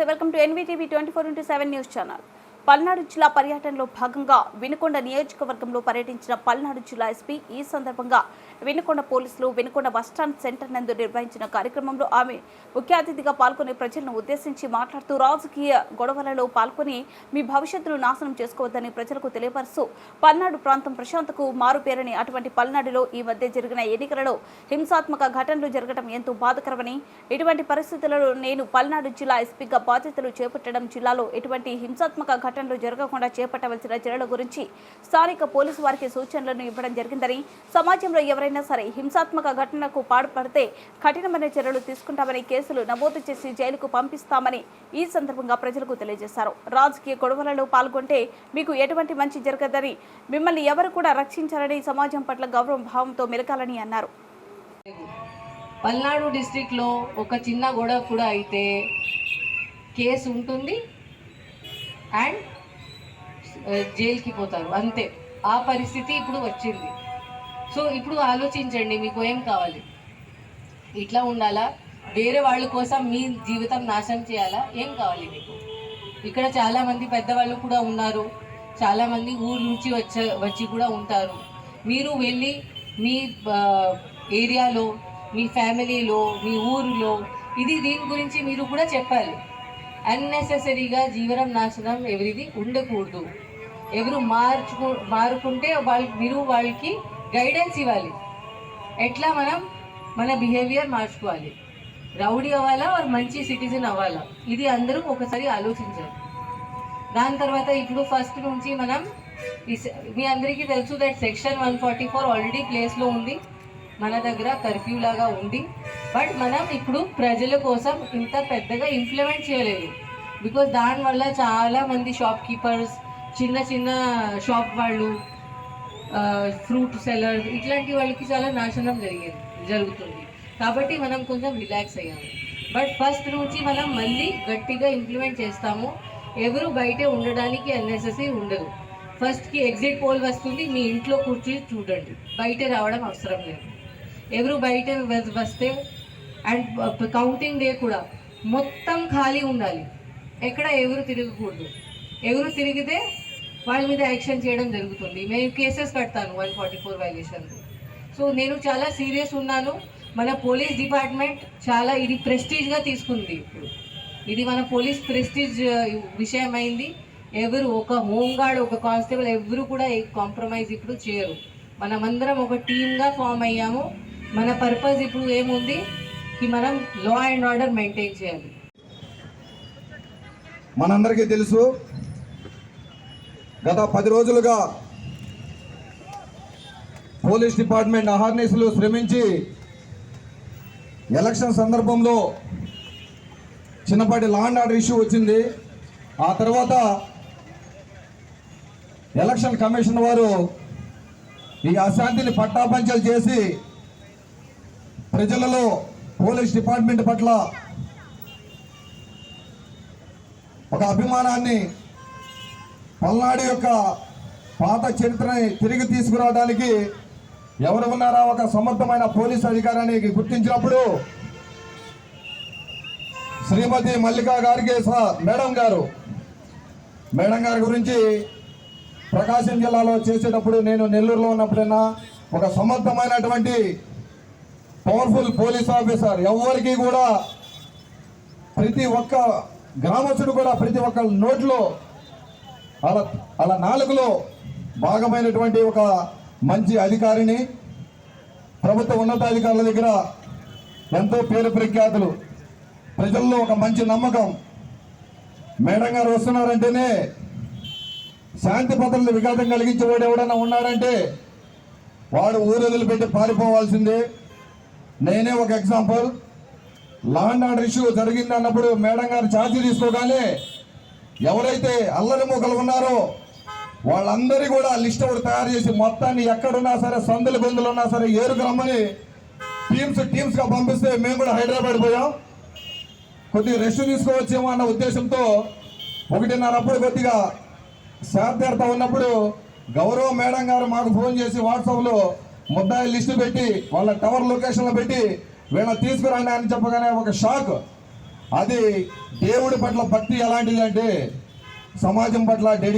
నమస్తే welcome to NVTV twenty four into seven news channel. Palnadu జిల్లా పర్యటనలో భాగంగా వినుకొండ నియోజకవర్గంలో పర్యటించిన పల్నాడు జిల్లా ఎస్పీ ఈ సందర్భంగా వినుకొండ పోలీసులు వినుకొండ బస్టాండ్ సెంటర్ నందు నిర్వహించిన కార్యక్రమంలో ఆమె ముఖ్య అతిథిగా పాల్గొనే ప్రజలను ఉద్దేశించి మాట్లాడుతూ రాజకీయ గొడవలలో పాల్గొని మీ భవిష్యత్తును నాశనం చేసుకోవద్దని ప్రజలకు తెలియపరుస్తూ పల్నాడు ప్రాంతం ప్రశాంతకు మారుపేరని అటువంటి పల్నాడులో ఈ మధ్య జరిగిన ఎన్నికలలో హింసాత్మక ఘటనలు జరగడం ఎంతో బాధకరమని ఇటువంటి పరిస్థితులలో నేను పల్నాడు జిల్లా ఎస్పీగా బాధ్యతలు చేపట్టడం జిల్లాలో ఎటువంటి హింసాత్మక ఘటనలు జరగకుండా చేపట్టవలసిన చర్యల గురించి స్థానిక పోలీసు వారికి సూచనలను ఇవ్వడం జరిగిందని సమాజంలో ఎవరైనా సరే హింసాత్మక ఘటనకు పాడుపడితే కఠినమైన చర్యలు తీసుకుంటామని కేసులు నమోదు చేసి జైలుకు పంపిస్తామని ఈ సందర్భంగా ప్రజలకు తెలియజేశారు. రాజకీయ గొడవలలో పాల్గొంటే మీకు ఎటువంటి మంచి జరగదని మిమ్మల్ని ఎవరు కూడా రక్షించాలని సమాజం పట్ల గౌరవ భావంతో మెలకాలని అన్నారు. పల్నాడు డిస్ట్రిక్ట్లో ఒక చిన్న గొడవ కూడా అయితే కేసు ఉంటుంది. అండ్ జైలుకి పోతారు. అంతే. ఆ పరిస్థితి ఇప్పుడు వచ్చింది. సో ఇప్పుడు ఆలోచించండి మీకు ఏం కావాలి? ఇట్లా ఉండాలా? వేరే వాళ్ళ కోసం మీ జీవితం నాశనం చేయాలా? ఏం కావాలి మీకు? ఇక్కడ చాలామంది పెద్దవాళ్ళు కూడా ఉన్నారు. చాలామంది ఊరు నుంచి వచ్చ వచ్చి కూడా ఉంటారు. మీరు వెళ్ళి మీ ఏరియాలో మీ ఫ్యామిలీలో మీ ఊరిలో ఇది దీని గురించి మీరు కూడా చెప్పాలి. అన్నెసెసరీగా జీవనం నాశనం ఎవరిది ఉండకూడదు. ఎవరు మార్చుకు మారుకుంటే వాళ్ళ మీరు వాళ్ళకి గైడెన్స్ ఇవ్వాలి. ఎట్లా మనం? మన బిహేవియర్ మార్చుకోవాలి. రౌడీ అవ్వాలా? వారు మంచి సిటిజన్ అవ్వాలా? ఇది అందరూ ఒకసారి ఆలోచించాలి. దాని తర్వాత ఇప్పుడు ఫస్ట్ నుంచి మనం మీ అందరికీ తెలుసు that section one forty four already ప్లేస్లో ఉంది. మన దగ్గర కర్ఫ్యూ లాగా ఉంది. బట్ మనం ఇప్పుడు ప్రజల కోసం ఇంత పెద్దగా ఇంప్లిమెంట్ చేయలేదు. బికాజ్ దానివల్ల చాలా మంది షాప్ కీపర్స్ చిన్న చిన్న షాప్ వాళ్ళు ఫ్రూట్ సెల్లర్స్ ఇట్లాంటి వాళ్ళకి చాలా నాశనం జరిగేది జరుగుతుంది. కాబట్టి మనం కొంచెం రిలాక్స్ అయ్యాము బట్ ఫస్ట్ నుంచి మనం మళ్ళీ గట్టిగా ఇంప్లిమెంట్ చేస్తాము. ఎవరు బయటే ఉండడానికి అన్నెసెసరీ ఉండదు. ఫస్ట్కి ఎగ్జిట్ పోల్ వస్తుంది. మీ ఇంట్లో కూర్చొని చూడండి. బయట రావడం అవసరం లేదు. ఎవరు బయట వస్తే అండ్ కౌంటింగ్ డే కూడా మొత్తం ఖాళీ ఉండాలి. ఎక్కడ ఎవరు తిరగకూడదు. ఎవరు తిరిగితే వాళ్ళ మీద యాక్షన్ చేయడం జరుగుతుంది. మేము కేసెస్ కడతాను one forty four violation so నేను చాలా సీరియస్ ఉన్నాను. మన పోలీస్ డిపార్ట్మెంట్ చాలా ఇది ప్రెస్టీజ్గా తీసుకుంది ఇప్పుడు. ఇది మన పోలీస్ ప్రెస్టీజ్ విషయం అయింది ఎవరు ఒక హోంగార్డ్ ఒక కానిస్టేబుల్ ఎవరు కూడా ఏ కాంప్రమైజ్ ఇప్పుడు చేయరు. మనమందరం ఒక టీమ్గా ఫామ్ అయ్యాము. మన పర్పస్ ఇప్పుడు ఏముంది? కి మనం లా అండ్ ఆర్డర్ మెయింటైన్ చేయాలి. మనందరికీ తెలుసు గత పది రోజులుగా పోలీస్ డిపార్ట్మెంట్ అహర్నిశలు శ్రమించి ఎలక్షన్ సందర్భంలో చిన్నపాటి లా అండ్ ఆర్డర్ ఇష్యూ వచ్చింది. ఆ తర్వాత ఎలక్షన్ కమిషన్ వారు ఈ అశాంతిని పట్టాపంచలు చేసి ప్రజలలో పోలీస్ డిపార్ట్మెంట్ పట్ల ఒక అభిమానాన్ని పల్నాడు యొక్క పాత చరిత్రని తిరిగి తీసుకురావడానికి ఎవరు ఉన్నారా? ఒక సమర్థమైన పోలీస్ అధికారాన్ని గుర్తించినప్పుడు శ్రీమతి మల్లికా గారికి మేడం గారు. మేడం గారి గురించి ప్రకాశం జిల్లాలో చేసేటప్పుడు నేను నెల్లూరులో ఉన్నప్పుడైనా ఒక సమర్థమైనటువంటి పవర్ఫుల్ పోలీస్ ఆఫీసర్ ఎవరికి కూడా ప్రతి ఒక్క గ్రామస్తుడు కూడా ప్రతి ఒక్క నోట్లో అలా అలా నాలుగులో భాగమైనటువంటి ఒక మంచి అధికారిని ప్రభుత్వ ఉన్నతాధికారుల దగ్గర ఎంతో పేరు ప్రఖ్యాతులు. ప్రజల్లో ఒక మంచి నమ్మకం. మేడం గారు వస్తున్నారంటేనే శాంతి భద్రతలు విఘాతం కలిగించేవాడు ఎవడన్నా ఉన్నాడంటే వాడు ఊరు వదిలిపెట్టి పారిపోవాల్సిందే. నేనే ఒక ఎగ్జాంపుల్. లాండ్ ఆర్డర్ ఇష్యూ జరిగింది అన్నప్పుడు మేడం గారు ఛార్జీ తీసుకోగానే ఎవరైతే అల్లరి మూకలు ఉన్నారో వాళ్ళందరి కూడా లిస్ట్ ఒకటి తయారు చేసి మొత్తాన్ని ఎక్కడున్నా సరే సందులు గొంతులు ఉన్నా సరే ఏరుకు రమ్మని టీమ్స్ టీమ్స్గా పంపిస్తే మేము కూడా హైదరాబాద్ పోయాం. కొద్దిగా రెస్ట్ తీసుకోవచ్చేమో అన్న ఉద్దేశంతో ఒకటిన్నర అప్పుడు కొద్దిగా శాంతి ఉన్నప్పుడు గౌరవ మేడం గారు మాకు ఫోన్ చేసి వాట్సాప్లో ముద్దాయి లిస్టు పెట్టి వాళ్ళ టవర్ లొకేషన్లో పెట్టి వీళ్ళని తీసుకురండి అని చెప్పగానే ఒక షాక్ అది దేవుడి పట్ల భక్తి ఎలాంటిదంటే సమాజం పట్ల డెడి